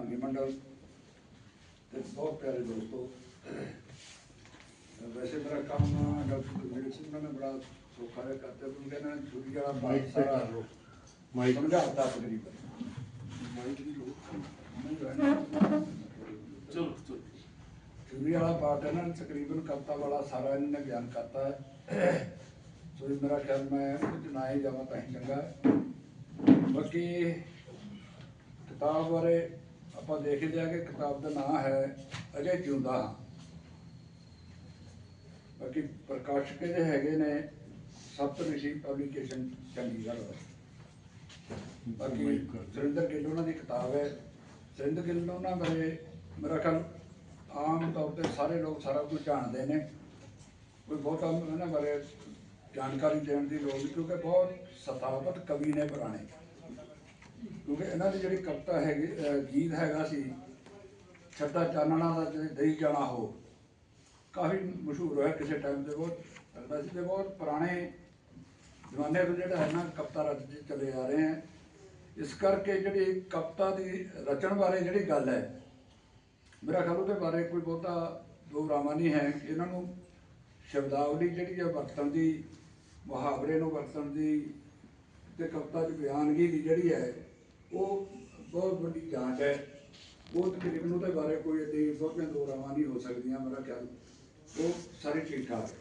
ਪ੍ਰਧਾਨਗੀ ਮੰਡਲ ਤੇ ਬਹੁਤ ਪਿਆਰੇ ਦੋਸਤੋ ਵੈਸੇ ਮੇਰਾ ਕੰਮ ਡਾਕਟਰ ਗੁਰਮੀਤ ਸਿੰਘ ਨੇ ਬੜਾ ਸੌਖਾ ਜਿਹਾ ਕਰਤਾ ਇਹਨਾਂ ਨੇ ਛੁਰੀ ਵਾਲਾ ਮਾਈਕ ਤੇ ਸਾਰਾ ਮਾਈਕ ਸਮਝਾਤਾ ਤਕਰੀਬਨ ਮਾਈਕ ਦੀ ਲੋੜ ਚਲੋ ਚਲੋ ਛੁਰੀ ਵਾਲਾ ਪਾਰਟ ਇਹਨਾਂ ਨੇ ਤਕਰੀਬਨ ਕਵਤਾ ਵਾਲਾ ਸਾਰਾ ਇਹਨਾਂ ਨੇ ਬਿਆਨ ਕਰਤਾ ਹੈ ਸੋ ਇਹ ਮੇਰਾ ਖਿਆਲ ਮੈਂ ਚ ਨਾ ਹੀ ਜਾਵਾਂ ਤਾਂ ਹੀ ਚੰਗਾ ਹੈ। ਬਾਕੀ ਕਿਤਾਬ ਬਾਰੇ ਆਪਾਂ ਦੇਖ ਲਿਆ ਕਿ ਕਿਤਾਬ ਦਾ ਨਾਮ ਹੈ ਅਜੇ ਜਿਉਂਦਾ ਹਾਂ। ਬਾਕੀ ਪ੍ਰਕਾਸ਼ਕ ਇਹਦੇ ਹੈਗੇ ਨੇ ਸਪਤ ਰਿਸ਼ੀ ਪਬਲੀਕੇਸ਼ਨ ਚੰਡੀਗੜ੍ਹ ਵਾਲੇ ਬਾਕੀ ਸੁਰਿੰਦਰ ਗਿੱਲ ਉਹਨਾਂ ਦੀ ਕਿਤਾਬ ਹੈ। ਸੁਰਿੰਦਰ ਗਿੱਲ ਉਹਨਾਂ ਬਾਰੇ ਮੇਰਾ ਖਿਆਲ ਆਮ ਤੌਰ ਤੇ ਸਾਰੇ ਲੋਕ ਸਾਰਾ ਕੁਝ ਜਾਣਦੇ ਨੇ। ਕੋਈ ਬਹੁਤਾ ਉਹਨਾਂ ਬਾਰੇ ਜਾਣਕਾਰੀ ਦੇਣ ਦੀ ਲੋੜ ਨਹੀਂ ਕਿਉਂਕਿ ਬਹੁਤ ਸਥਾਪਤ ਕਵੀ ਨੇ ਪੁਰਾਣੇ। ਕਿਉਂਕਿ ਇਹਨਾਂ ਦੀ ਜਿਹੜੀ ਕਵਿਤਾ ਹੈਗੀ ਗੀਤ ਹੈਗਾ ਸੀ ਛੱਡਾ ਚਾਨਣਾ ਦਾ ਜੇ ਦਈ ਜਾਣਾ ਹੋ, ਕਾਫੀ ਮਸ਼ਹੂਰ ਹੋਇਆ ਕਿਸੇ ਟਾਈਮ ਤੇ ਬਹੁਤ, ਲੱਗਦਾ ਸੀ ਤੇ ਬਹੁਤ ਪੁਰਾਣੇ ਜ਼ਮਾਨੇ ਤੋਂ ਜਿਹੜਾ ਹੈ ਨਾ, ਕਵਿਤਾ ਰਚਦੇ ਚਲੇ ਆ ਰਹੇ ਹੈ ਇਸ ਕਰਕੇ ਜਿਹੜੀ ਕਵਿਤਾ ਦੀ ਰਚਣ ਬਾਰੇ ਜਿਹੜੀ ਗੱਲ ਹੈ, ਮੇਰਾ ਖਿਆਲ ਉਹਦੇ ਬਾਰੇ ਕੋਈ ਬਹੁਤਾ ਦੋ ਨਹੀਂ ਹੈ। ਇਹਨਾਂ ਨੂੰ ਸ਼ਬਦਾਵਲੀ ਜਿਹੜੀ ਹੈ ਵਰਤਣ ਦੀ, ਮੁਹਾਵਰੇ ਨੂੰ ਵਰਤਣ ਦੀ ਤੇ ਕਵਿਤਾ ਦੀ ਬਿਆਨਗੀ ਦੀ ਜਿਹੜੀ ਹੈ ਉਹ ਬਹੁਤ ਵੱਡੀ ਜਾਂਚ ਹੈ। ਉਹ ਤਕਰੀਬਨ ਉਹਦੇ ਬਾਰੇ ਕੋਈ ਏਡੀ ਬਹੁਤੀਆਂ ਦੋ ਨਹੀਂ ਹੋ ਸਕਦੀਆਂ ਮੇਰਾ ਖਿਆਲ ਉਹ ਸਾਰੇ ਠੀਕ ਠਾਕ ਹੈ।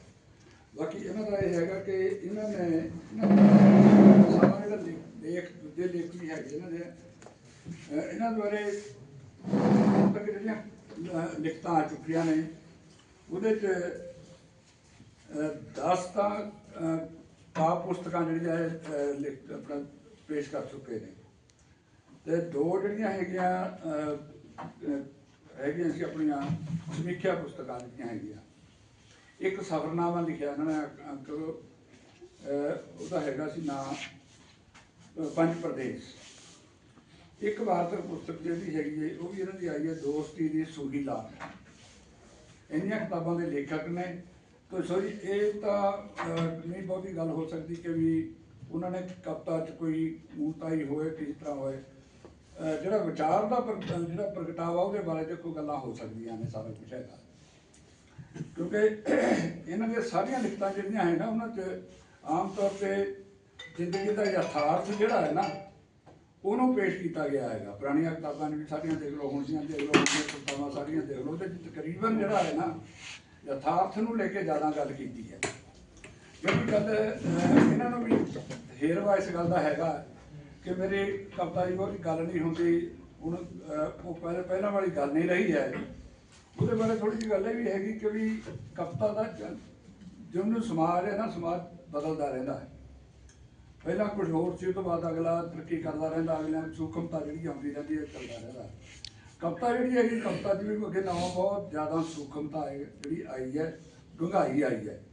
ਬਾਕੀ ਇਹਨਾਂ ਦਾ ਇਹ ਹੈਗਾ ਕਿ ਇਹਨਾਂ ਨੇ ਇਹਨਾਂ ਸਾਰਾ ਜਿਹੜਾ ਲੇਖ- ਦੂਜੇ ਲੇਖ ਵੀ ਹੈਗੇ ਇਹਨਾਂ ਦੇ। ਇਹਨਾਂ ਦੇ ਬਾਰੇ ਹੁਣ ਤੱਕ ਜਿਹੜੀਆਂ ਲਿਖਤਾਂ ਆ ਚੁੱਕੀਆਂ ਨੇ। ਉਹਦੇ ਚ 10 ਤਾਂ ਅਹ, ਪੁਸਤਕਾਂ ਜਿਹੜੀਆਂ ਲਿਖ ਆਪਣਾ ਪੇਸ਼ ਕਰ ਚੁੱਕੇ ਨੇ। ਤੇ ਦੋ ਜਿਹੜੀਆਂ ਹੈਗੀਆਂ ਹੈਗੀਆਂ ਸੀ ਆਪਣੀਆਂ ਸਮੀਖਿਆ ਪੁਸਤਕਾਂ ਜਿਹੜੀਆਂ ਹੈਗੀਆਂ। ਇੱਕ ਸਫਰਨਾਮਾ ਲਿਖਿਆ ਇਹਨਾਂ ਨੇ ਅੰਕਲ ਉਹਦਾ ਹੈਗਾ ਸੀ ਨਾਂ ਅਹ, ਪੰਜ ਪ੍ਰਦੇਸ਼। ਇੱਕ ਵਾਰਤਕ ਪੁਸਤਕ ਜਿਹੜੀ ਹੈਗੀ ਹੈ ਉਹ ਵੀ ਇਹਨਾਂ ਦੀ ਆਈ ਹੈ ਦੋਸਤੀ ਦੀ ਸੂਹੀ ਲਾਲ। ਇੰਨੀਆਂ ਕਿਤਾਬਾਂ ਦੇ ਲੇਖਕ ਨੇ। ਤਾਂ ਸੋਰੀ ਇਹ ਤਾਂ ਨਹੀਂ ਬਹੁਤੀ ਗੱਲ ਹੋ ਸਕਦੀ ਕਿ ਵੀ ਉਹਨਾਂ ਨੇ ਕਵਿਤਾ 'ਚ ਕੋਈ ਮੂਤਾਈ ਹੋਏ ਕਿਸ ਤਰ੍ਹਾਂ ਹੋਏ। ਜਿਹੜਾ ਵਿਚਾਰ ਦਾ ਪ੍ਰ- ਜਿਹੜਾ ਪ੍ਰਗਟਾਵਾ ਉਹਦੇ ਬਾਰੇ ਤੇ ਕੋਈ ਗੱਲਾਂ ਹੋ ਸਕਦੀਆਂ ਨੇ, ਸਾਰਾ ਕੁਝ ਹੈਗਾ। ਕਿਉਂਕਿ ਇਹਨਾਂ ਦੀਆਂ ਸਾਰੀਆਂ ਲਿਖਤਾਂ ਜਿਹੜੀਆਂ ਹੈ ਨਾ, ਉਹਨਾਂ 'ਚ ਆਮ ਤੌਰ ਤੇ ਜ਼ਿੰਦਗੀ ਦਾ ਯਥਾਰਥ ਜਿਹੜਾ ਹੈ ਨਾ, ਉਹਨੂੰ ਪੇਸ਼ ਕੀਤਾ ਗਿਆ ਹੈਗਾ। ਪੁਰਾਣੀਆਂ ਕਿਤਾਬਾਂ ਨੇ ਵੀ ਸਾਰੀਆਂ ਦੇਖ ਲਓ, ਹੁਣ ਦੀਆਂ ਦੇਖ ਲਓ, ਹੁਣ ਦੀਆਂ ਕਿਤਾਬਾਂ ਸਾਰੀਆਂ ਦੇਖ ਲਓ, ਉਹਦੇ ਤਕਰੀਬਨ ਜਿਹੜਾ ਹੈ ਨਾ, ਯਥਾਰਥ ਨੂੰ ਲੈ ਕੇ ਜ਼ਿਆਦਾ ਗੱਲ ਕੀਤੀ ਹੈ। ਜਿਹੜੀ ਗੱਲ ਇਹਨਾਂ ਨੂੰ ਵੀ ਹੇਰਵਾ ਇਸ ਗੱਲ ਦਾ ਹੈਗਾ। ਕਿ ਮੇਰੇ ਕਵਿਤਾ ਦੀ ਬਹੁਤੀ ਗੱਲ ਨਹੀਂ ਹੁੰਦੀ, ਹੁਣ ਉਹ ਪਹਿਲੇ ਪਹਿਲਾਂ ਵਾਲੀ ਗੱਲ ਨਹੀਂ ਰਹੀ ਹੈ। ਉਹਦੇ ਬਾਰੇ ਥੋੜੀ ਜਿਹੀ ਗੱਲ ਇਹ ਵੀ ਹੈਗੀ ਕਿ ਵੀ ਕਵਿਤਾ ਦਾ ਜ- ਜਿਉਂ ਸਮਾਜ ਹੈ ਨਾ, ਸਮਾਜ ਬਦਲਦਾ ਰਹਿੰਦਾ ਹੈ। ਪਹਿਲਾਂ ਕੁਝ ਹੋਰ ਸੀ, ਉਹ ਤੋਂ ਬਾਅਦ ਅਗਲਾ ਤਰੱਕੀ ਕਰਦਾ ਰਹਿੰਦਾ, ਅਗਲਿਆਂ ਦੀ ਸੂਖਮਤਾ ਜਿਹੜੀ ਆਉਂਦੀ ਰਹਿੰਦੀ ਹੈ ਚੱਲਦਾ ਰਹਿੰਦਾ ਕਵਿਤਾ ਜਿਹੜੀ ਹੈਗੀ, ਕਵਿਤਾ ਦੀ ਵੀ ਅੱਗੇ ਨਾਲੋਂ ਬਹੁਤ ਜ਼ਿਆਦਾ ਸੂਖਮਤਾ ਹੈ ਜਿਹੜੀ ਆਈ ਹੈ, ਡੂੰਘਾਈ ਆਈ ਹੈ।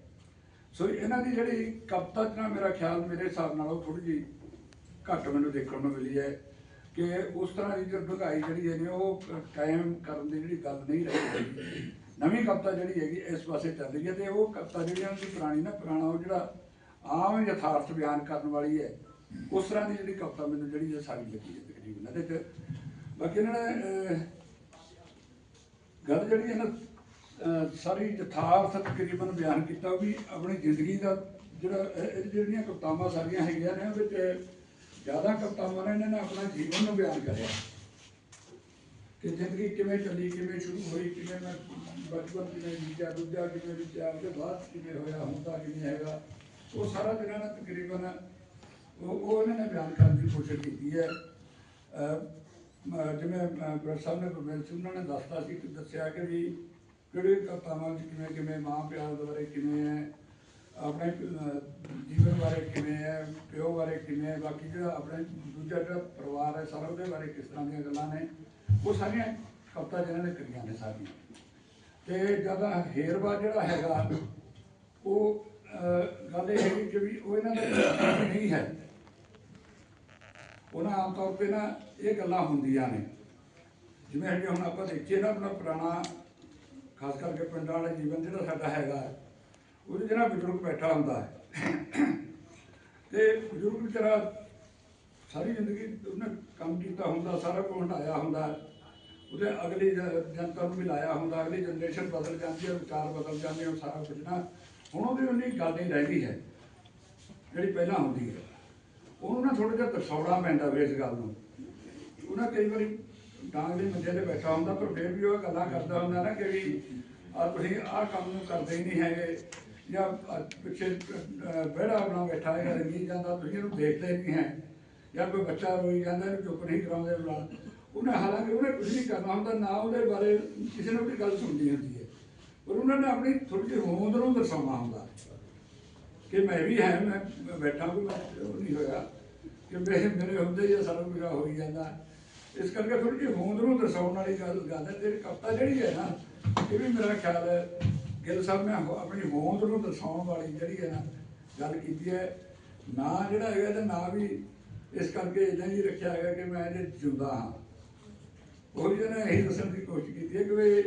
ਸੋ, ਇਹਨਾਂ ਦੀ ਜਿਹੜੀ ਕਵਿਤਾ ਚ ਨਾ ਮੇਰਾ ਖਿਆਲ ਮੇਰੇ ਹਿਸਾਬ ਨਾਲ ਉਹ ਥੋੜੀ ਜਿਹੀ ਘੱਟ ਮੈਨੂੰ ਦੇਖਣ ਨੂੰ ਮਿਲੀ ਹੈ ਕਿ ਉਸ ਤਰ੍ਹਾਂ ਦੀ ਜੋ ਡੂੰਘਾਈ ਜਿਹੜੀ ਹੈ ਨੇ, ਉਹ ਕਾਇਮ ਕਰਨ ਦੀ ਜਿਹੜੀ ਗੱਲ ਨਹੀਂ ਰਹੀ ਨਵੀਂ ਕਵਿਤਾ ਜਿਹੜੀ ਹੈਗੀ, ਇਸ ਪਾਸੇ ਚੱਲ ਰਹੀ ਹੈ ਤੇ ਉਹ ਕਵਿਤਾ ਜਿਹੜੀ ਉਹਨਾਂ ਦੀ ਪੁਰਾਣੀ ਨਾ, ਪੁਰਾਣਾ ਉਹ ਜਿਹੜਾ ਆਮ ਯਥਾਰਥ ਬਿਆਨ ਕਰਨ ਵਾਲੀ ਹੈ, ਉਸ ਤਰ੍ਹਾਂ ਦੀ ਜਿਹੜੀ ਕਵਿਤਾ ਮੈਨੂੰ ਜਿਹੜੀ ਹੈ ਸਾਰੀ ਲੱਗੀ ਹੈ ਤਕਰੀਬਨ। ਇਹਦੇ ਚ ਬਾਕੀ ਇਹਨਾਂ ਨੇ ਗੱਲ ਜਿਹੜੀ ਹੈ ਨਾ ਸਾਰੀ ਯਥਾਰਥ ਤਕਰੀਬਨ ਬਿਆਨ ਕੀਤਾ ਉਹ ਵੀ ਆਪਣੀ ਜ਼ਿੰਦਗੀ ਦਾ ਜਿਹੜਾ ਜਿਹੜੀਆਂ ਕਵਿਤਾਵਾਂ ਸਾਰੀਆਂ ਹੈਗੀਆਂ ਨੇ, ਉਹਦੇ ਚ ਜ਼ਿਆਦਾ ਕਵਿਤਾਵਾਂ ਨੇ ਇਹਨਾਂ ਨੇ ਆਪਣਾ ਜੀਵਨ ਨੂੰ ਬਿਆਨ ਕਰਿਆ। ਕਿ ਜ਼ਿੰਦਗੀ ਕਿਵੇਂ ਚੱਲੀ, ਕਿਵੇਂ ਸ਼ੁਰੂ ਹੋਈ, ਕਿਵੇਂ ਮੈਂ ਬਚਪਨ ਕਿਵੇਂ ਬੀਤਿਆ, ਦੂਜਾ ਕਿਵੇਂ ਬੀਤਿਆ, ਉਹਦੇ ਬਾਅਦ ਕਿਵੇਂ ਹੋਇਆ, ਹੁੰਦਾ ਕਿਵੇਂ ਹੈਗਾ, ਉਹ ਸਾਰਾ ਜਿਹੜਾ ਨਾ ਤਕਰੀਬਨ ਉਹ ਉਹ ਇਹਨਾਂ ਨੇ ਬਿਆਨ ਕਰਨ ਦੀ ਕੋਸ਼ਿਸ਼ ਕੀਤੀ ਹੈ। ਜਿਵੇਂ ਪ੍ਰੋਫੈਸਰ ਸਾਹਿਬ ਨੇ ਗੁਰਮੇਲ ਸਿੰਘ ਉਹਨਾਂ ਨੇ ਦੱਸਤਾ ਸੀ ਕਿ ਦੱਸਿਆ ਕਿ ਵੀ ਕਿਹੜੇ ਕਵਿਤਾਵਾਂ ਵਿੱਚ ਕਿਵੇਂ ਕਿਵੇਂ ਮਾਂ ਪਿਆਰ ਬਾਰੇ ਕਿਵੇਂ ਹੈ ਆਪਣੇ ਜੀਵਨ ਬਾਰੇ ਕਿਵੇਂ ਹੈ, ਪਿਓ ਬਾਰੇ ਕਿਵੇਂ ਹੈ, ਬਾਕੀ ਜਿਹੜਾ ਆਪਣੇ ਦੂਜਾ ਜਿਹੜਾ ਪਰਿਵਾਰ ਹੈ, ਸਾਰਾ ਉਹਦੇ ਬਾਰੇ ਕਿਸ ਤਰ੍ਹਾਂ ਦੀਆਂ ਗੱਲਾਂ ਨੇ, ਉਹ ਸਾਰੀਆਂ ਕਵਿਤਾ ਜਿਹਨਾਂ ਨੇ ਕਰੀਆਂ ਨੇ ਸਾਰੀਆਂ। ਤੇ ਜ਼ਿਆਦਾ ਹੇਰਵਾ ਜਿਹੜਾ ਹੈਗਾ, ਉਹ ਗੱਲ ਇਹ ਹੈਗੀ ਕਿ ਵੀ ਉਹ ਇਹਨਾਂ ਦਾ ਨਹੀਂ ਹੈ, ਉਹਨਾਂ ਆਮ ਤੌਰ ਤੇ ਨਾ ਇਹ ਗੱਲਾਂ ਹੁੰਦੀਆਂ ਨੇ। ਜਿਵੇਂ ਹਜੇ ਹੁਣ ਆਪਾਂ ਦੇਖੀਏ ਨਾ ਆਪਣਾ ਪੁਰਾਣਾ, ਖਾਸ ਕਰਕੇ ਪਿੰਡਾਂ ਵਾਲਾ ਜੀਵਨ ਜਿਹੜਾ ਸਾਡਾ ਹੈਗਾ ਉਹਦੇ ਜਿਹੜਾ ਬਜ਼ੁਰਗ ਬੈਠਾ ਹੁੰਦਾ ਹੈ। ਤੇ ਬਜ਼ੁਰਗ ਵਿਚਾਰਾ ਸਾਰੀ ਜ਼ਿੰਦਗੀ ਉਹਨੇ ਕੰਮ ਕੀਤਾ ਹੁੰਦਾ, ਸਾਰਾ ਕੁਝ ਹਟਾਇਆ ਹੁੰਦਾ। ਉਹਦੇ ਅਗਲੀ ਜ- ਜਨਤਾ ਨੂੰ ਮਿਲਾਇਆ ਹੁੰਦਾ, ਅਗਲੀ ਜਨਰੇਸ਼ਨ ਬਦਲ ਜਾਂਦੀ ਹੈ, ਵਿਚਾਰ ਬਦਲ ਜਾਂਦੇ ਹੋ ਸਾਰਾ ਕੁਝ ਨਾ। ਹੁਣ ਉਹਦੀ ਉਨੀ ਗੱਲ ਨਹੀਂ ਰਹਿ ਗਈ ਹੈ, ਜਿਹੜੀ ਪਹਿਲਾਂ ਹੁੰਦੀ ਹੈ। ਉਹਨੂੰ ਨਾ ਥੋੜਾ ਜਿਹਾ ਦਰਸਾਉਣਾ ਪੈਂਦਾ ਵੀ ਇਸ ਗੱਲ ਨੂੰ। ਉਹਨਾਂ ਕਈ ਵਾਰੀ ਡਾਂਗ ਦੇ ਮੰਜੇ ਤੇ ਬੈਠਾ ਹੁੰਦਾ, ਪਰ ਫਿਰ ਵੀ ਉਹ ਗੱਲਾਂ ਕਰਦਾ ਹੁੰਦਾ ਨਾ ਕਿ ਵੀ ਆ ਤੁਸੀਂ ਆਹ ਕੰਮ ਨੂੰ ਕਰਦੇ ਨਹੀਂ ਹੈਗੇ। ਜਾਂ ਪਿੱਛੇ ਬਹਿੜਾ ਵਿਹੜਾ ਆਪਣਾ ਬੈਠਾ ਹੈ ਰੰਗੀ ਜਾਂਦਾ, ਤੁਸੀਂ ਇਹਨੂੰ ਦੇਖਦੇ ਨਹੀਂ ਹੈ ਜਾਂ ਕੋਈ ਬੱਚਾ ਰੋਈ ਜਾਂਦਾ, ਇਹਨੂੰ ਚੁੱਪ ਨਹੀਂ ਕਰਾਉਂਦੇ ਬੁਲਾ ਉਹਨੇ ਹਾਲਾਂਕਿ ਉਹਨੇ ਕੁਝ ਨਹੀਂ ਕਰਨਾ ਹੁੰਦਾ, ਨਾ ਉਹਦੇ ਬਾਰੇ ਕਿਸੇ ਨੂੰ ਵੀ ਗੱਲ ਸੁਣਨੀ ਹੁੰਦੀ ਹੈ। ਪਰ ਉਹਨਾਂ ਨੇ ਆਪਣੀ ਥੋੜੀ ਜਿਹੀ ਹੋਂਦ ਨੂੰ ਦਰਸਾਉਣਾ ਹੁੰਦਾ। ਕਿ ਮੈਂ ਵੀ ਹੈ, ਮੈਂ ਬੈਠਾ ਵੀ ਉਹ ਨਹੀਂ ਹੋਇਆ। ਕਿ ਮੇਰੇ ਮੇਰੇ ਹੁੰਦੇ ਜਾਂ ਸਾਰਾ ਕੁਝ ਹੋ ਹੀ ਜਾਂਦਾ। ਇਸ ਕਰਕੇ ਥੋੜੀ ਜਿਹੀ ਹੋਂਦ ਨੂੰ ਦਰਸਾਉਣ ਵਾਲੀ ਗੱਲ ਗੱਲ ਹੈ। ਤੇ ਕਵਿਤਾ ਜਿਹੜੀ ਹੈ ਨਾ, ਇਹ ਵੀ ਮੇਰਾ ਖਿਆਲ ਹੈ ਗਿੱਲ ਸਾਹਿਬ ਨੇ ਹੋ- ਆਪਣੀ ਹੋਂਦ ਨੂੰ ਦਰਸਾਉਣ ਵਾਲੀ ਜਿਹੜੀ ਹੈ ਨਾ ਗੱਲ ਕੀਤੀ ਹੈ, ਨਾ ਜਿਹੜਾ ਹੈਗਾ ਤੇ ਨਾ ਵੀ ਇਸ ਕਰਕੇ ਇਦਾਂ ਹੀ ਰੱਖਿਆ ਹੈਗਾ ਕਿ ਮੈਂ ਜੇ ਜਿਉਂਦਾ ਹਾਂ। ਉਹ ਜਿਹਨੇ ਇਹੀ ਦੱਸਣ ਦੀ ਕੋਸ਼ਿਸ਼ ਕੀਤੀ ਹੈ ਕਿ ਵੀ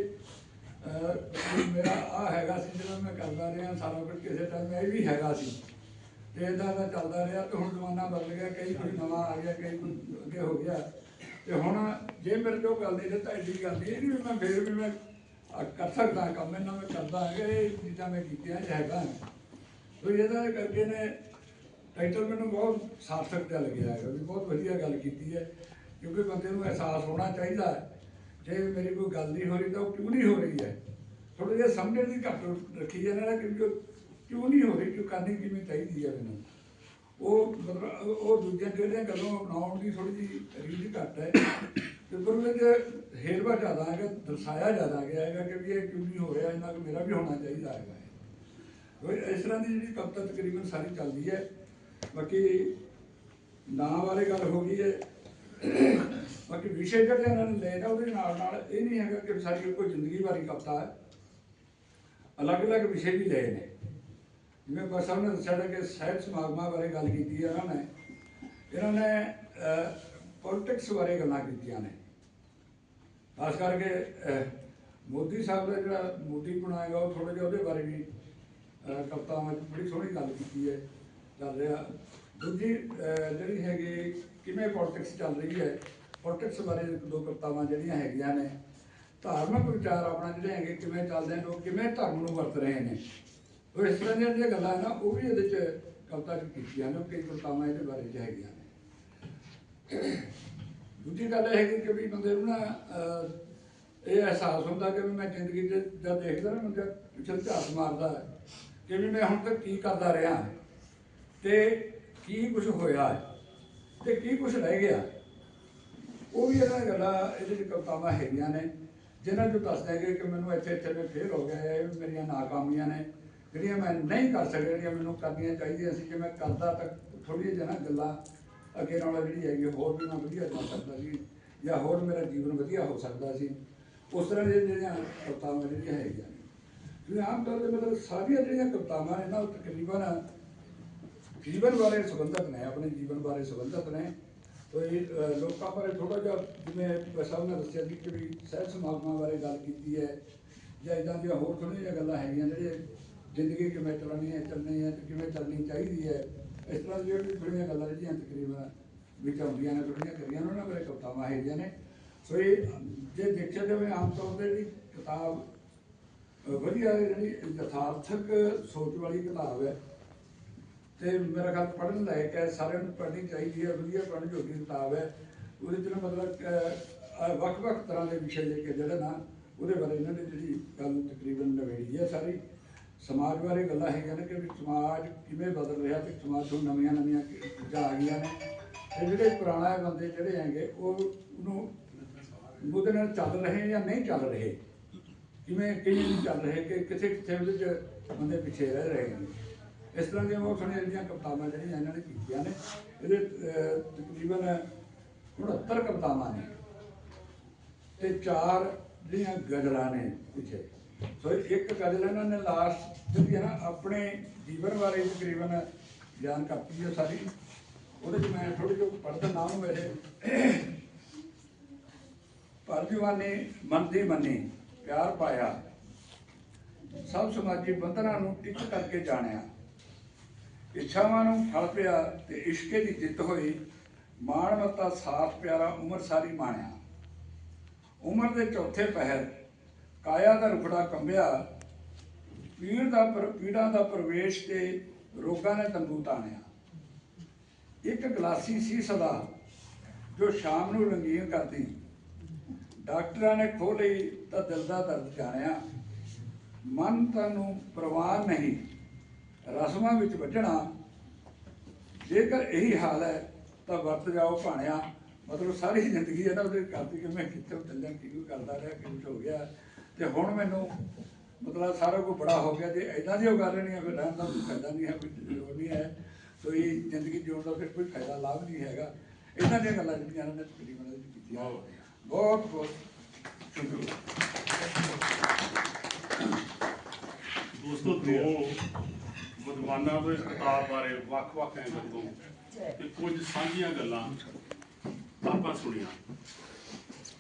ਮੇਰਾ ਆ ਹੈਗਾ ਸੀ ਜਿਹੜਾ ਮੈਂ ਕਰਦਾ ਰਿਹਾ ਸਾਰਾ ਕੁਝ ਕਿਸੇ ਟਾਈਮ ਇਹ ਵੀ ਹੈਗਾ ਸੀ। ਤੇ ਇਦਾਂ ਦਾ ਚੱਲਦਾ ਰਿਹਾ ਤੇ ਹੁਣ ਜ਼ਮਾਨਾ ਬਦਲ ਗਿਆ, ਕਈ ਕੋਈ ਨਵਾਂ ਆ ਗਿਆ, ਕਈ ਕੋਈ ਅੱਗੇ ਹੋ ਗਿਆ। ਤੇ ਹੁਣ ਜੇ ਮੇਰੇ ਤੋਂ ਗੱਲ ਨਹੀਂ ਤਾਂ ਐਡੀ ਗੱਲ ਨਹੀਂ, ਇਹ ਨਹੀਂ ਵੀ ਮੈਂ ਫੇਰ ਵੀ ਮੈਂ ਕਰ ਸਕਦਾ ਕੰਮ ਇਹਨਾਂ ਮੈਂ ਕਰਦਾ ਹੈਗਾ ਇਹ ਚੀਜ਼ਾਂ ਮੈਂ ਕੀਤੀਆਂ, ਇਹ ਹੈਗਾ ਤੋ ਇਹਦਾ ਕਰਕੇ ਨੇ ਟਾਈਟਲ ਮੈਨੂੰ ਬਹੁਤ ਸਾਰਥਕ ਜਿਹਾ ਲੱਗਿਆ ਹੈਗਾ, ਵੀ ਬਹੁਤ ਵਧੀਆ ਗੱਲ ਕੀਤੀ ਹੈ, ਕਿਉਂਕਿ ਬੰਦੇ ਨੂੰ ਅਹਿਸਾਸ ਹੋਣਾ ਚਾਹੀਦਾ ਹੈ। ਜੇ ਮੇਰੀ ਕੋਈ ਗੱਲ ਨਹੀਂ ਹੋ ਰਹੀ ਤਾਂ ਉਹ ਕਿਉਂ ਨਹੀਂ ਹੋ ਰਹੀ ਹੈ? ਥੋੜਾ ਜਿਹਾ ਸਮਝਣ ਦੀ ਘੱਟ ਰੱਖੀ ਹੈ ਨਾ ਕਿ ਵੀ ਉਹ ਕਿਉਂ ਨਹੀਂ ਹੋ ਰਹੀ ਕਿਉਂ ਕਰਨੀ ਕਿਵੇਂ ਚਾਹੀਦੀ ਹੈ ਮੈਨੂੰ? ਉਹ ਮਤਲਬ ਉਹ ਦੂਜੀਆਂ ਜਿਹੜੀਆਂ ਗੱਲਾਂ ਅਪਣਾਉਣ ਦੀ ਥੋੜੀ ਜਿਹੀ ਰੀਝ ਘੱਟ ਹੈ। ਤੇ ਪਰ ਉਹਦੇ ਚ ਹੇਰਵਾ ਜ਼ਿਆਦਾ ਹੈਗਾ, ਦਰਸਾਇਆ ਜ਼ਿਆਦਾ ਗਿਆ ਹੈਗਾ ਕਿ ਵੀ ਇਹ ਕਿਉਂ ਨਹੀਂ ਹੋ ਰਿਹਾ ਇਹਨਾਂ ਕਿ ਮੇਰਾ ਵੀ ਹੋਣਾ ਚਾਹੀਦਾ ਹੈਗਾ ਉਹ ਇਸ ਤਰ੍ਹਾਂ ਦੀ ਜਿਹੜੀ ਕਵਿਤਾ ਤਕਰੀਬਨ ਸਾਰੀ ਚੱਲਦੀ ਹੈ, ਬਾਕੀ ਨਾਂ ਬਾਰੇ ਗੱਲ ਹੋ ਗਈ ਹੈ, ਬਾਕੀ ਵਿਸ਼ੇ ਜਿਹੜੇ ਇਹਨਾਂ ਨੇ ਲਏ ਨਾ, ਉਹਦੇ ਨਾਲ ਨਾਲ ਇਹ ਨਹੀਂ ਹੈਗਾ ਕਿ ਸਾਰੀ ਕੋਈ ਜ਼ਿੰਦਗੀ ਬਾਰੇ ਕਵਿਤਾ ਹੈ। ਅਲੱਗ-ਅਲੱਗ ਵਿਸ਼ੇ ਵੀ ਲਏ ਨੇ। ਜਿਵੇਂ ਬਸ ਉਹਨੇ ਦੱਸਿਆ ਕਿ ਸਾਹਿਤ ਸਮਾਗਮਾਂ ਬਾਰੇ ਗੱਲ ਕੀਤੀ ਹੈ ਇਹਨਾਂ ਨੇ। ਇਹਨਾਂ ਨੇ ਪੋਲਿਟਿਕਸ ਬਾਰੇ ਗੱਲਾਂ ਕੀਤੀਆਂ ਨੇ। ਖਾਸ ਕਰਕੇ ਮੋਦੀ ਸਾਹਿਬ ਦਾ ਜਿਹੜਾ ਮੋਦੀ ਬਣਾਏਗਾ ਉਹ ਥੋੜਾ ਜਿਹਾ ਉਹਦੇ ਬਾਰੇ ਵੀ ਅਹ, ਕਵਿਤਾਵਾਂ 'ਚ ਬੜੀ ਸੋਹਣੀ ਗੱਲ ਕੀਤੀ ਹੈ ਚੱਲ ਰਿਹਾ। ਦੂਜੀ ਜਿਹੜੀ ਹੈਗੀ ਕਿਵੇਂ ਪੋਲਿਟਿਕਸ ਚੱਲ ਰਹੀ ਹੈ ਪੋਲਿਟਿਕਸ ਬਾਰੇ ਦੋ ਕਵਿਤਾਵਾਂ ਜਿਹੜੀਆਂ ਹੈਗੀਆਂ ਨੇ ਧਾਰਮਿਕ ਵਿਚਾਰ ਆਪਣਾ ਜਿਹੜੇ ਹੈਗੇ ਕਿਵੇਂ ਚੱਲਦੇ ਨੇ ਲੋਕ ਕਿਵੇਂ ਧਰਮ ਨੂੰ ਵਰਤ ਰਹੇ ਨੇ। ਉਹ ਇਸ ਤਰ੍ਹਾਂ ਦੀਆਂ ਜਿਹੜੀਆਂ ਗੱਲਾਂ ਨਾ ਉਹ ਵੀ ਇਹਦੇ 'ਚ ਕਵਿਤਾ 'ਚ ਕੀਤੀਆਂ ਨੇ ਕਈ ਕਵਿਤਾਵਾਂ ਇਹਦੇ ਬਾਰੇ 'ਚ ਹੈਗੀਆਂ ਨੇ। ਦੂਜੀ ਗੱਲ ਇਹ ਹੈਗੀ ਕਿ ਵੀ ਬੰਦੇ ਨੂੰ ਨਾ ਇਹ ਅਹਿਸਾਸ ਹੁੰਦਾ ਕਿ ਵੀ ਮੈਂ ਜ਼ਿੰਦਗੀ 'ਚ ਜਦ ਦੇਖਦਾ ਨਾ ਬੰਦਾ ਪਿਛਲ ਝਾਤ ਮਾਰਦਾ ਹੈ ਕਿ ਵੀ ਮੈਂ ਹੁਣ ਤੱਕ ਕੀ ਕਰਦਾ ਰਿਹਾ ਤੇ ਕੀ ਕੁਝ ਹੋਇਆ ਹੈ ਤੇ ਕੀ ਕੁਝ ਰਹਿ ਗਿਆ ਉਹ ਵੀ ਇਹਨਾਂ ਗੱਲਾਂ ਇਹਦੇ ਵਿੱਚ ਕਵਿਤਾਵਾਂ ਹੈਗੀਆਂ ਨੇ, ਜਿਨ੍ਹਾਂ ਨੂੰ ਦੱਸਦੇ ਹੈ ਕਿ ਮੈਨੂੰ ਇੱਥੇ ਇੱਥੇ ਮੈਂ ਫੇਲ ਹੋ ਗਿਆ ਇਹ ਮੇਰੀਆਂ ਨਾਕਾਮੀਆਂ ਨੇ, ਜਿਹੜੀਆਂ ਮੈਂ ਨਹੀਂ ਕਰ ਸਕਿਆ ਜਿਹੜੀਆਂ ਮੈਨੂੰ ਕਰਨੀਆਂ ਚਾਹੀਦੀਆਂ ਸੀ, ਕਿ ਮੈਂ ਕਰਦਾ ਤਾਂ ਥੋੜ੍ਹੀਆਂ ਜਿਹੀਆਂ ਨਾ ਗੱਲਾਂ ਅੱਗੇ ਨਾਲੋਂ ਜਿਹੜੀ ਹੈਗੀ ਹੋਰ ਵੀ ਮੈਂ ਵਧੀਆ ਕਰ ਸਕਦਾ ਸੀ, ਜਾਂ ਹੋਰ ਮੇਰਾ ਜੀਵਨ ਵਧੀਆ ਹੋ ਸਕਦਾ ਸੀ। ਉਸ ਤਰ੍ਹਾਂ ਦੀਆਂ ਜਿਹੜੀਆਂ ਕਵਿਤਾਵਾਂ ਜਿਹੜੀਆਂ ਹੈਗੀਆਂ ਨੇ। ਜਿਵੇਂ ਆਮ ਤੌਰ ਤੇ ਮਤਲਬ ਸਾਰੀਆਂ ਜਿਹੜੀਆਂ ਕਵਿਤਾਵਾਂ ਨੇ ਨਾ, ਉਹ ਤਕਰੀਬਨ ਜੀਵਨ ਬਾਰੇ ਸੰਬੰਧਿਤ ਨੇ, ਆਪਣੇ ਜੀਵਨ ਬਾਰੇ ਸੰਬੰਧਿਤ ਨੇ। ਤੋ ਇਹ ਲੋਕਾਂ ਬਾਰੇ ਥੋੜਾ ਜਿਹਾ ਜਿਵੇਂ ਸਭ ਨੇ ਦੱਸਿਆ ਸੀ ਕਿ ਵੀ ਸਹਿਜ ਸਮਾਗਮਾਂ ਬਾਰੇ ਗੱਲ ਕੀਤੀ ਹੈ, ਜਾਂ ਇਦਾਂ ਦੀਆਂ ਹੋਰ ਥੋੜ੍ਹੀਆਂ ਜਿਹੀਆਂ ਗੱਲਾਂ ਹੈਗੀਆਂ ਜਿਹੜੇ ਜ਼ਿੰਦਗੀ ਕਿਵੇਂ ਚੱਲਣੀ ਹੈ ਚੱਲਣੀ ਹੈ ਤੇ ਕਿਵੇਂ ਚੱਲਣੀ ਚਾਹੀਦੀ ਹੈ। ਇਸ ਤਰ੍ਹਾਂ ਦੀਆਂ ਵੀ ਗੱਲਾਂ ਜਿਹੜੀਆਂ ਤਕਰੀਬਨ ਵਿੱਚ ਆਉਂਦੀਆਂ ਨੇ ਥੋੜ੍ਹੀਆਂ ਕਰੀਆਂ ਨੇ, ਉਹਨਾਂ ਬਾਰੇ ਕਵਿਤਾਵਾਂ ਹੈਗੀਆਂ ਨੇ। ਸੋ ਇਹ ਜੇ ਦੇਖਿਆ ਜਾਵੇ ਆਮ ਤੌਰ ਤੇ ਜਿਹੜੀ ਕਿਤਾਬ ਵਧੀਆ ਜਿਹੜੀ ਯਥਾਰਥਕ ਸੋਚ ਵਾਲੀ ਕਿਤਾਬ ਹੈ। ਤੇ ਮੇਰਾ ਖਿਆਲ ਪੜ੍ਹਨ ਲਾਇਕ ਹੈ, ਸਾਰਿਆਂ ਨੂੰ ਪੜ੍ਹਨੀ ਚਾਹੀਦੀ ਹੈ, ਵਧੀਆ ਪੜ੍ਹਨ ਯੋਗੀ ਕਿਤਾਬ ਹੈ। ਉਹਦੇ ਚ ਮਤਲਬ ਵੱਖ-ਵੱਖ ਤਰ੍ਹਾਂ ਦੇ ਵਿਸ਼ੇ ਲੈ ਕੇ ਜਿਹੜਾ ਨਾ ਉਹਦੇ ਬਾਰੇ ਇਹਨਾਂ ਨੇ ਜਿਹੜੀ ਗੱਲ ਤਕਰੀਬਨ ਨਵੇੜੀ ਹੈ ਸਾਰੀ। ਸਮਾਜ ਬਾਰੇ ਗੱਲਾਂ ਹੈਗੀਆਂ ਨੇ ਕਿ ਵੀ ਸਮਾਜ ਕਿਵੇਂ ਬਦਲ ਰਿਹਾ ਤੇ ਸਮਾਜ ਨੂੰ ਨਵੀਆਂ ਨਵੀਆਂ ਚੀਜ਼ਾਂ ਆ ਗਈਆਂ ਨੇ। ਤੇ ਜਿਹੜੇ ਪੁਰਾਣਾ ਬੰਦੇ ਜਿਹੜੇ ਹੈਗੇ, ਉਹ ਉਹਨੂੰ ਉਹਦੇ ਨਾਲ ਚੱਲ ਰਹੇ ਜਾਂ ਨਹੀਂ ਚੱਲ ਰਹੇ? ਕਿਵੇਂ ਕਿਵੇਂ ਨਹੀਂ ਚੱਲ ਰਹੇ? ਕਿ ਕਿੱਥੇ ਕਿੱਥੇ ਉਹਦੇ ਚ ਬੰਦੇ ਪਿੱਛੇ ਰਹਿ ਰਹੇ ਨੇ? ਇਸ ਤਰ੍ਹਾਂ ਦੀਆਂ ਉਹ ਸਾਰੀਆਂ ਜਿਹੜੀਆਂ ਕਵਿਤਾਵਾਂ ਜਿਹੜੀਆਂ ਇਹਨਾਂ ਨੇ ਕੀਤੀਆਂ ਨੇ, ਇਹਦੇ ਤਕਰੀਬਨ 69 ਕਵਿਤਾਵਾਂ ਨੇ। ਤੇ ਚਾਰ ਜਿਹੜੀਆਂ ਗਜ਼ਲਾਂ ਨੇ ਪਿੱਛੇ। ਸੋ ਇੱਕ ਗਜ਼ਲ ਇਹਨਾਂ ਨੇ ਲਾਸਟ ਜਿਹੜੀ ਹੈ ਨਾ ਆਪਣੇ ਜੀਵਨ ਬਾਰੇ ਤਕਰੀਬਨ ਗਿਆਨ ਕਰਤੀ ਹੈ ਸਾਰੀ। ਉਹਦੇ ਚ ਮੈਂ ਥੋੜੀ ਜਿਹੀ ਪੜ੍ਹਦਾ ਨਾਮ ਮੇਰੇ। ਪਰ ਜਵਾਨੀ ਮਨ ਦੀ ਮੰਨੀ, ਪਿਆਰ ਪਾਇਆ। ਸਭ ਸਮਾਜੀ ਬੰਧਨਾਂ ਨੂੰ ਟਿਕ ਕਰਕੇ ਜਾਣਿਆ। ਇੱਛਾਵਾਂ ਨੂੰ ਫਲ ਪਿਆ ਤੇ ਇਸ਼ਕੇ ਦੀ ਜਿੱਤ ਹੋਈ। ਮਾਣ ਮਤਾ ਸਾਥ ਪਿਆਰਾ ਉਮਰ ਸਾਰੀ ਮਾਣਿਆ। ਉਮਰ ਦੇ ਚੌਥੇ ਪਹਿਰ ਕਾਇਆ ਦਾ ਰੁਖੜਾ ਕੰਬਿਆ, ਪੀੜ ਦਾ ਪਰ, ਪੀੜਾਂ ਦਾ ਪ੍ਰਵੇਸ਼ ਤੇ ਰੋਗਾਂ ਨੇ ਤੰਬੂ ਤਾਣਿਆ। ਇੱਕ ਗਲਾਸੀ ਸੀ ਸਦਾ, ਜੋ ਸ਼ਾਮ ਨੂੰ ਰੰਗੀਨ ਕਰਦੀ। ਡਾਕਟਰਾਂ ਨੇ ਖੋਹ ਲਈ ਤਾਂ ਦਿਲ ਦਾ ਦਰਦ ਜਾਣਿਆ। ਮਨ ਤੈਨੂੰ ਪ੍ਰਵਾਨ ਨਹੀਂ, ਰਸਮਾਂ ਵਿੱਚ ਵੱਢਣਾ। ਜੇਕਰ ਇਹੀ ਹਾਲ ਹੈ, ਤਾਂ ਵਰਤ ਜਾਓ ਭਾਣਿਆ। ਮਤਲਬ ਸਾਰੀ ਜ਼ਿੰਦਗੀ ਇਹਨਾਂ ਉਹਦੇ ਕਰਦੀ ਕਿ ਮੈਂ ਕਿੱਥੇ ਚੱਲਿਆ ਕੀ ਕੁਝ ਕਰਦਾ ਰਿਹਾ ਕਿ ਕੁਝ ਹੋ ਗਿਆ। ਤੇ ਹੁਣ ਮੈਨੂੰ ਮਤਲਬ ਸਾਰਾ ਕੁਝ ਬੜਾ ਹੋ ਗਿਆ ਜੇ ਐਦਾਂ ਦੀ ਉਹ ਗੱਲ ਨਹੀਂ ਹੈ ਫਿਰ ਰਹਿਣ ਦਾ ਕੋਈ ਫਾਇਦਾ ਨਹੀਂ ਹੈ ਕੋਈ ਜ਼ਰੂਰ ਨਹੀਂ ਹੈ। ਸੋ ਇਹ ਜ਼ਿੰਦਗੀ ਜਿਉਣ ਦਾ ਫਿਰ ਕੋਈ ਫਾਇਦਾ ਲਾਭ ਨਹੀਂ ਹੈਗਾ। ਇਹਨਾਂ ਦੀਆਂ ਗੱਲਾਂ ਜਿਹੜੀਆਂ ਇਹਨਾਂ ਨੇ ਤਕਰੀਬਨ ਵਿੱਚ ਕੀਤੀਆਂ। ਬਹੁਤ ਬਹੁਤ ਸ਼ੁਕਰੀਆ। ਦੋਸਤੋ ਦੋ ਵਿਦਵਾਨਾਂ ਦੇ ਕਿਤਾਬ ਬਾਰੇ ਵੱਖ-ਵੱਖ ਐਂਗਲ ਤੋਂ ਤੇ ਕੁਝ ਸਾਂਝੀਆਂ ਗੱਲਾਂ ਆਪਾਂ ਸੁਣੀਆਂ।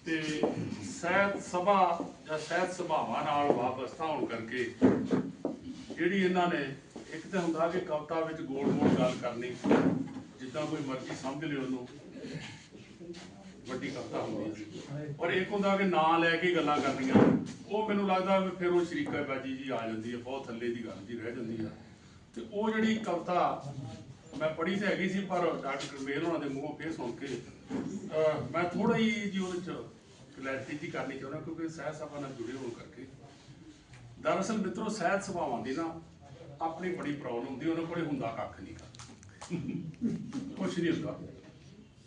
ਤੇ ਸਹਿਤ ਸਭਾ ਜਾਂ ਸਹਿਤ ਸਭਾਵਾਂ ਨਾਲ ਵਾਪਸਤਾ ਹੋਣ ਕਰਕੇ ਜਿਹੜੀ ਇਹਨਾਂ ਨੇ, ਇੱਕ ਤਾਂ ਹੁੰਦਾ ਕਿ ਕਵਿਤਾ ਵਿੱਚ ਗੋਲ-ਗੋਲ ਗੱਲ ਕਰਨੀ, ਜਿੱਦਾਂ ਕੋਈ ਮਰਜ਼ੀ ਸਮਝ ਲਿਓ ਉਹਨੂੰ। ਵੱਡੀ ਕਵਿਤਾ ਹੁੰਦੀ ਹੈ ਔਰ ਇੱਕ ਹੁੰਦਾ ਕਿ ਨਾਂ ਲੈ ਕੇ ਗੱਲਾਂ ਕਰਨੀਆਂ। ਉਹ ਮੈਨੂੰ ਲੱਗਦਾ ਵੀ ਫਿਰ ਉਹ ਸ਼ਰੀਕਾ ਬਾਜੀ ਜੀ ਆ ਜਾਂਦੀ ਹੈ ਬਹੁਤ ਥੱਲੇ ਦੀ ਗੱਲ ਜੀ ਰਹਿ ਜਾਂਦੀ ਆ। ਤੇ ਉਹ ਜਿਹੜੀ ਕਵਿਤਾ ਮੈਂ ਪੜ੍ਹੀ ਤੇ ਹੈਗੀ ਸੀ, ਪਰ ਡਾਕਟਰ ਕਰਮੇਲ ਹੋਣਾ ਦੇ ਮੂੰਹੋਂ ਫੇਰ ਸੁਣ ਕੇ ਮੈਂ ਥੋੜਾ ਹੀ ਜੀ ਉਹਦੇ ਚ ਕਲੈਰਿਟੀ ਜੀ ਕਰਨੀ ਚਾਹੁੰਦਾ ਕਿਉਂਕਿ ਸਹਿਤ ਸਭਾ ਨਾਲ ਜੁੜੇ ਹੋਣ ਕਰਕੇ। ਦਰਅਸਲ ਮਿੱਤਰੋ ਸਹਿਤ ਸਭਾਵਾਂ ਦੀ ਨਾ ਆਪਣੀ ਬੜੀ ਪ੍ਰੋਬਲਮ ਹੁੰਦੀ, ਉਹਨਾਂ ਕੋਲੇ ਹੁੰਦਾ ਕੱਖ ਨਹੀਂ ਕੁਛ ਨਹੀਂ ਹੁੰਦਾ।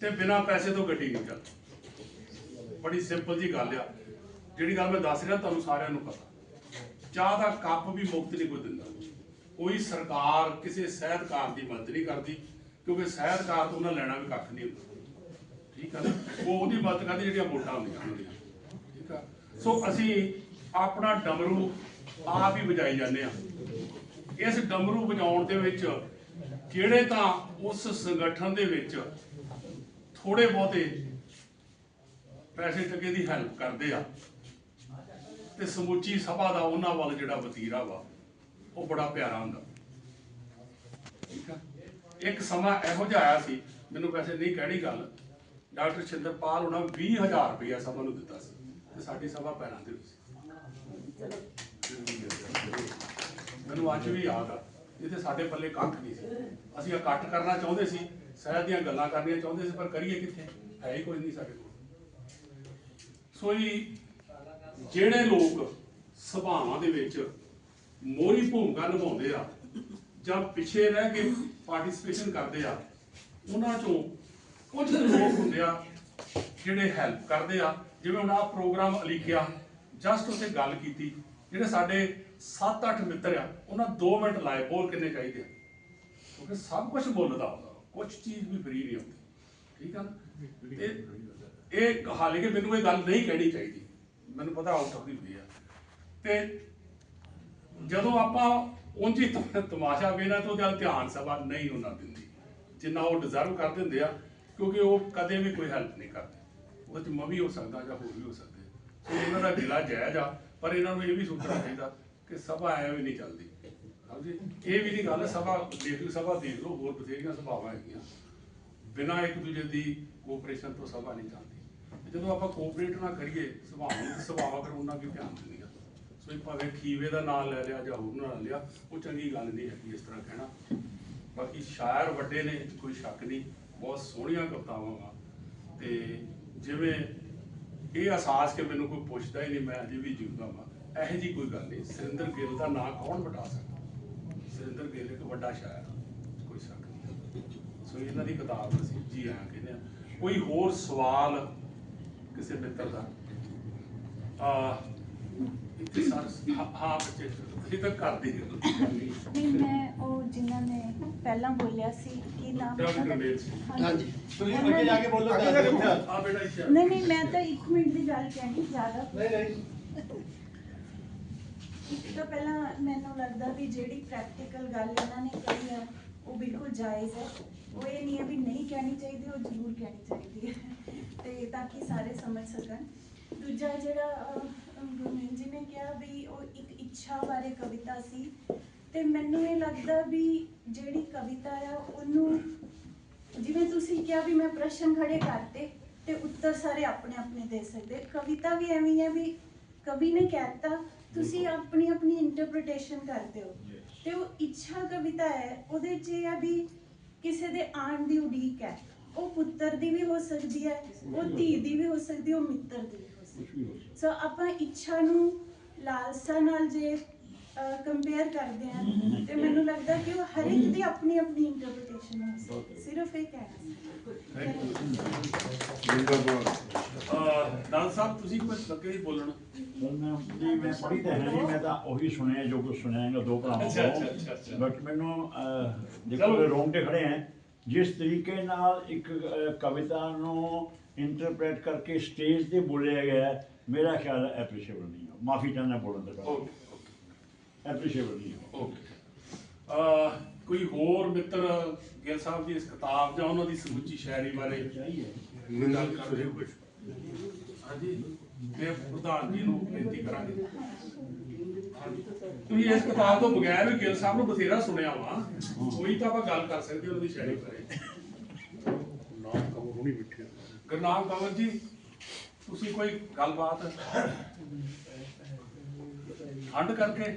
ਤੇ ਬਿਨਾ ਪੈਸੇ ਤੋਂ ਗੱਡੀ ਨਹੀਂ ਚੱਲਦੀ। ਬੜੀ ਸਿੰਪਲ ਜੀ ਗੱਲ ਆ। ਜਿਹੜੀ ਗੱਲ ਮੈਂ ਦੱਸ ਰਿਹਾ, ਤੁਹਾਨੂੰ ਸਾਰਿਆਂ ਨੂੰ ਪਤਾ। ਚਾਹ ਦਾ ਕੱਪ ਵੀ ਮੁਫਤ ਨਹੀਂ ਕੋਈ ਦਿੰਦਾ। ਕੋਈ ਸਰਕਾਰ ਕਿਸੇ ਸਹਿਤਕਾਰ ਦੀ ਮਦਦ ਨਹੀਂ ਕਰਦੀ, ਕਿਉਂਕਿ ਸਹਿਤਕਾਰ ਤੋਂ ਉਹਨਾਂ ਲੈਣਾ ਵੀ ਕੱਖ ਨਹੀਂ ਹੁੰਦਾ। ਠੀਕ ਆ ਨਾ? ਉਹ ਉਹਦੀ ਮਦਦ ਕਰਦੀ ਜਿਹੜੀਆਂ ਵੋਟਾਂ ਹੁੰਦੀਆਂ ਉਹਨਾਂ ਦੀਆਂ। ਠੀਕ ਆ? ਸੋ ਅਸੀਂ ਆਪਣਾ ਡਮਰੂ ਆਪ ਹੀ ਵਜਾਈ ਜਾਂਦੇ ਆ ਇਸ ਡਮਰੂ ਵਜਾਉਣ ਦੇ ਵਿੱਚ ਜਿਹੜੇ ਤਾਂ ਉਸ ਸੰਗਠਨ ਦੇ ਵਿੱਚ ਥੋੜੇ ਬਹੁਤੇ ਪੈਸੇ ਟਕੇ ਦੀ ਹੈਲਪ ਕਰਦੇ ਆ ਤੇ ਸਮੁੱਚੀ ਸਭਾ ਦਾ ਉਹਨਾਂ ਵੱਲ ਜਿਹੜਾ ਵਤੀਰਾ ਵਾ, ਉਹ ਬੜਾ ਪਿਆਰਾ ਹੁੰਦਾ। ਠੀਕ ਆ? ਇੱਕ ਸਮਾਂ ਇਹੋ ਜਿਹਾ ਆਇਆ ਸੀ, ਮੈਨੂੰ ਵੈਸੇ ਨਹੀਂ ਕਹਿਣੀ ਗੱਲ ਡਾਕਟਰ ਛਿੰਦਰਪਾਲ ਉਹਨਾਂ 20000 ਰੁਪਇਆ ਸਭਾ ਨੂੰ ਦਿੱਤਾ ਸੀ ਤੇ ਸਾਡੀ ਸਭਾ ਪੈਰਾਂ ਤੇ ਹੋਈ ਸੀ। ਮੈਨੂੰ ਅੱਜ ਵੀ ਯਾਦ ਆ, ਜਿੱਥੇ ਸਾਡੇ ਪੱਲੇ ਕੱਖ ਨਹੀਂ ਸੀ। ਅਸੀਂ ਇਕੱਠ ਕਰਨਾ ਚਾਹੁੰਦੇ ਸੀ ਸਹਿਜ ਦੀਆਂ ਗੱਲਾਂ ਕਰਨੀਆਂ ਚਾਹੁੰਦੇ ਸੀ, ਪਰ ਕਰੀਏ ਕਿੱਥੇ? ਹੈ ਹੀ ਕੋਈ ਨਹੀਂ ਸਾਡੇ ਕੋਲ। ਸੋ ਜੀ, ਜਿਹੜੇ ਲੋਕ ਸਭਾਵਾਂ ਦੇ ਵਿੱਚ ਮੋਰੀ ਭੂਮਿਕਾ ਨਿਭਾਉਂਦੇ ਆ ਜਾਂ ਪਿੱਛੇ ਰਹਿ ਕੇ ਪਾਰਟਿਸਿਪੇਸ਼ਨ ਕਰਦੇ ਆ, ਉਹਨਾਂ ਚੋਂ ਕੁਝ ਲੋਕ ਹੁੰਦੇ ਆ ਜਿਹੜੇ ਹੈਲਪ ਕਰਦੇ ਆ, ਜਿਵੇਂ ਹੁਣ ਆ ਪ੍ਰੋਗਰਾਮ ਲਿਖਿਆ ਜਸਟ ਉੱਤੇ ਗੱਲ ਕੀਤੀ, ਜਿਹੜੇ ਸਾਡੇ 7-8 ਮਿੱਤਰ ਆ, ਉਹਨਾਂ 2 ਮਿੰਟ ਲਾਏ, ਬੋਲ ਕਿੰਨੇ ਚਾਹੀਦੇ ਆ? ਕਿਉਂਕਿ ਸਭ ਕੁਝ ਬੋਲਦਾ ਦਾ ਹੁੰਦਾ ਕੁਝ ਚੀਜ਼ ਵੀ ਫਰੀ ਨਹੀਂ ਹੁੰਦੀ, ਠੀਕ ਆ ਤੇ ਇਹ ਹਾਲੇ ਕਿ ਮੈਨੂੰ ਇਹ ਗੱਲ ਨਹੀਂ ਕਹਿਣੀ ਚਾਹੀਦੀ, ਮੈਨੂੰ ਪਤਾ ਆਊਟ ਆਫ ਦੀ ਵੇ ਆ। ਤੇ ਜਦੋਂ ਆਪਾਂ ਉਂਝੀ ਤਮਾਸ਼ਾ ਵੇਖਣਾ ਤਾਂ ਉਹਦੇ ਵੱਲ ਧਿਆਨ ਸਭਾ ਨਹੀਂ ਉਹਨਾਂ ਦਿੰਦੀ, ਜਿੰਨਾ ਉਹ ਡਿਜ਼ਰਵ ਕਰਦੇ ਹੁੰਦੇ ਆ ਕਿਉਂਕਿ ਉਹ ਕਦੇ ਵੀ ਕੋਈ ਹੈਲਪ ਨਹੀਂ ਕਰਦੇ। ਉਹਦੇ ਚ ਮੈਂ ਵੀ ਹੋ ਸਕਦਾ ਜਾਂ ਹੋਰ ਵੀ ਹੋ ਸਕਦੇ। ਸੋ ਇਹਨਾਂ ਦਾ ਗਿਲਾ ਜਾਇਜ਼ ਆ, ਪਰ ਇਹਨਾਂ ਨੂੰ ਇਹ ਵੀ ਸੋਚਣਾ ਚਾਹੀਦਾ ਕਿ ਸਭਾ ਐਵੇਂ ਨਹੀਂ ਚੱਲਦੀ। ਸਮਝੇ ਇਹ ਵੀ ਨਹੀਂ ਗੱਲ, ਸਭਾ ਦੇਖ ਲਓ, ਸਭਾ ਦੇਖ ਲਓ, ਹੋਰ ਬਥੇਰੀਆਂ ਸਭਾਵਾਂ ਹੈਗੀਆਂ। ਬਿਨਾਂ ਇੱਕ ਦੂਜੇ ਦੀ ਕੋਆਪਰੇਸ਼ਨ ਤੋਂ ਸਭਾ ਨਹੀਂ ਚੱਲਦੀ। ਜਦੋਂ ਆਪਾਂ ਕੋਆਪਰੇਟ ਨਾ ਕਰੀਏ ਸੁਭਾਵਾਂ ਨੂੰ ਸੁਭਾਵਾਂ ਫਿਰ ਉਹਨਾਂ ਧਿਆਨ ਦਿੰਦੀਆਂ ਸੋ ਇਹ ਭਾਵੇਂ ਖੀਵੇ ਦਾ ਨਾਮ ਲੈ ਲਿਆ ਜਾਂ ਹੋਰ ਨਾਂ ਲਿਆ, ਉਹ ਚੰਗੀ ਗੱਲ ਨਹੀਂ ਹੈਗੀ ਇਸ ਤਰ੍ਹਾਂ ਕਹਿਣਾ। ਬਾਕੀ ਸ਼ਾਇਰ ਵੱਡੇ ਨੇ, ਕੋਈ ਸ਼ੱਕ ਨਹੀਂ। ਬਹੁਤ ਸੋਹਣੀਆਂ ਕਵਿਤਾਵਾਂ ਵਾ। ਤੇ ਜਿਵੇਂ ਇਹ ਅਹਿਸਾਸ ਕਿ ਮੈਨੂੰ ਕੋਈ ਪੁੱਛਦਾ ਹੀ ਨਹੀਂ, ਮੈਂ ਅਜੇ ਵੀ ਜਿਉਂਦਾ ਵਾਂ। ਇਹੋ ਜੀ ਕੋਈ ਗੱਲ ਨਹੀਂ। ਸੁਰਿੰਦਰ ਗਿੱਲ ਦਾ ਨਾਂ ਕੌਣ ਵਟਾ ਸਕਦਾ? ਸੁਰਿੰਦਰ ਗਿੱਲ ਇੱਕ ਵੱਡਾ ਸ਼ਾਇਰ ਕੋਈ ਸ਼ੱਕ ਨਹੀਂ। ਸੋ ਇਹਨਾਂ ਦੀ ਕਿਤਾਬ ਅਸੀਂ ਜੀ ਆਇਆਂ ਕਹਿੰਦੇ ਆ ਕੋਈ ਹੋਰ ਸਵਾਲ ਕਿਸੇ ਮਿੱਤਰ ਦਾ? ਆ ਇੱਥੇ ਸਰ ਹਾਂ ਹਾਂ ਬੱਚੇ ਤੁਸੀਂ ਤਾਂ ਕਰਦੇ ਹੋ ਨਹੀਂ ਮੈਂ ਉਹ ਜਿਨ੍ਹਾਂ ਨੇ ਪਹਿਲਾਂ ਬੋਲਿਆ ਸੀ ਕੀ ਨਾਮ ਉਹਨਾਂ ਦਾ? ਹਾਂਜੀ। ਤੁਸੀਂ ਅੱਗੇ ਜਾ ਕੇ ਬੋਲੋ ਅੱਗੇ ਜਾ ਕੇ ਬੋਲੋ। ਆ ਬੇਟਾ ਇੱਥੇ ਆ। ਨਹੀਂ ਨਹੀਂ ਮੈਂ ਤਾਂ 1 ਮਿੰਟ ਦੀ ਗੱਲ ਕਹਿਣੀ ਜ਼ਿਆਦਾ। ਨਹੀਂ ਨਹੀਂ। ਇੱਕ ਤਾਂ ਪਹਿਲਾਂ ਮੈਨੂੰ ਲੱਗਦਾ ਵੀ ਜਿਹੜੀ ਪ੍ਰੈਕਟੀਕਲ ਗੱਲ ਇਹਨਾਂ ਨੇ ਕਹੀ ਹੈ ਉਹ ਬਿਲਕੁਲ ਜਾਇਜ਼ ਹੈ। ਉਹ ਇਹ ਨਹੀਂ ਹੈ ਵੀ ਨਹੀਂ ਕਹਿਣੀ ਚਾਹੀਦੀ ਉਹ ਜ਼ਰੂਰ ਕਹਿਣੀ ਚਾਹੀਦੀ ਹੈ। ਤੇ ਤਾਂ ਕਿ ਸਾਰੇ ਸਮਝ ਸਕਣ। ਦੂਜਾ ਜਿਹੜਾ ਅਹ, ਅਹ, ਗੁਰਮੀਤ ਜੀ ਨੇ ਕਿਹਾ ਵੀ ਉਹ ਇੱਕ ਇੱਛਾ ਬਾਰੇ ਕਵਿਤਾ ਸੀ ਤੇ ਮੈਨੂੰ ਇਹ ਲੱਗਦਾ ਵੀ ਜਿਹੜੀ ਕਵਿਤਾ ਆ ਉਹਨੂੰ ਜਿਵੇਂ ਤੁਸੀਂ ਕਿਹਾ ਵੀ ਮੈਂ ਪ੍ਰਸ਼ਨ ਖੜੇ ਕਰਤੇ ਤੇ ਉੱਤਰ ਸਾਰੇ ਆਪਣੇ ਆਪਣੇ ਦੇ ਸਕਦੇ। ਕਵਿਤਾ ਵੀ ਐਵੇਂ ਹੀ ਵੀ ਕਵੀ ਨੇ ਕਹਿਤਾ ਤੁਸੀਂ ਆਪਣੀ ਆਪਣੀ ਇੰਟਰਪ੍ਰੀਟੇਸ਼ਨ ਕਰਦੇ ਹੋ। ਤੇ ਉਹ ਇੱਛਾ ਕਵਿਤਾ ਹੈ ਉਹਦੇ 'ਚ ਇਹ ਆ ਵੀ ਕਿਸੇ ਦੇ ਆਣ ਦੀ ਉਡੀਕ ਹੈ। ਉਹ ਪੁੱਤਰ ਦੀ ਵੀ ਹੋ ਸਕਦੀ ਹੈ ਉਹ ਧੀ ਦੀ ਵੀ ਹੋ ਸਕਦੀ ਹੈ ਉਹ ਮਿੱਤਰ ਦੀ ਸੋ ਆਪਾਂ ਇੱਛਾ ਨੂੰ ਲਾਲਸਾ ਨਾਲ ਜੇ ਕੰਪੇਅਰ ਕਰਦੇ ਹਾਂ ਤੇ ਮੈਨੂੰ ਲੱਗਦਾ ਕਿ ਉਹ ਹਰ ਇੱਕ ਦੀ ਆਪਣੀ ਆਪਣੀ ਇੰਟਰਪ੍ਰੀਟੇਸ਼ਨ ਹੋ। ਸਿਰਫ ਇਹ ਕਹਿਣਾ ਦਾਲ ਸਾਹਿਬ ਤੁਸੀਂ ਕੁਝ ਲੱਗੇ ਬੋਲਣ ਮੈਂ ਪੜ੍ਹੀ ਤਾਂ ਹੈ ਨਹੀਂ ਮੈਂ ਤਾਂ ਉਹੀ ਸੁਣਿਆ ਜੋ ਕੁਝ ਸੁਣਿਆ ਹੈਗਾ ਦੋ ਭਰਾਵਾਂ ਅੱਛਾ। ਬਟ ਮੈਨੂੰ। ਦੇਖੋ ਤੇ ਖੜੇ ਜਿਸ ਤਰੀਕੇ ਨਾਲ ਇੱਕ ਅਹ, ਕਵਿਤਾ ਨੂੰ ਇੰਟਰਪ੍ਰੀਟ ਕਰਕੇ ਸਟੇਜ ਤੇ ਬੋਲਿਆ ਗਿਆ ਹੈ, ਮੇਰਾ ਖਿਆਲ ਐਪਰੀਸ਼ੀਏਬਲ ਨਹੀਂ ਹੈ। ਮਾਫੀ ਚਾਹੁੰਦਾ ਬੋਲਣ ਦੇ ਬਾਰੇ ਓਕੇ ਐਪਰੀਸ਼ੀਏਬਲ ਨਹੀਂ ਹੈ। ਓਕੇ ਅਹ ਕੋਈ ਹੋਰ ਮਿੱਤਰ ਗਿੱਲ ਸਾਹਿਬ ਦੀ ਇਸ ਕਿਤਾਬ ਜਾਂ ਉਹਨਾਂ ਦੀ ਸਮੁੱਚੀ ਸ਼ਾਇਰੀ ਬਾਰੇ ਗੱਲ ਕਰਦੇ ਹੋ ਕੁਝ ਹਾਂਜੀ ਮੈਂ ਪ੍ਰਧਾਨ ਜੀ ਨੂੰ ਬੇਨਤੀ ਕਰਾਂਗੇ। ਤੁਸੀਂ ਇਸ ਕਿਤਾਬ ਤੋਂ ਬਗੈਰ ਵੀ ਗਿੱਲ ਸਾਹਿਬ ਨੂੰ ਬਥੇਰਾ ਸੁਣਿਆ ਵਾ ਕੋਈ ਤਾਂ ਆਪਾਂ ਗੱਲ ਕਰ ਸਕਦੇ ਹਾਂ ਉਹਨਾਂ ਦੀ ਸ਼ਾਇਰੀ ਬਾਰੇ। ਨਾਮ ਕਮਰ ਹੁਣੀ ਬਿਠਿਆ ਗੁਰਨਾਮ ਕੰਵਰ ਜੀ ਤੁਸੀਂ ਕੋਈ ਗੱਲਬਾਤ ਠੰਡ ਕਰਕੇ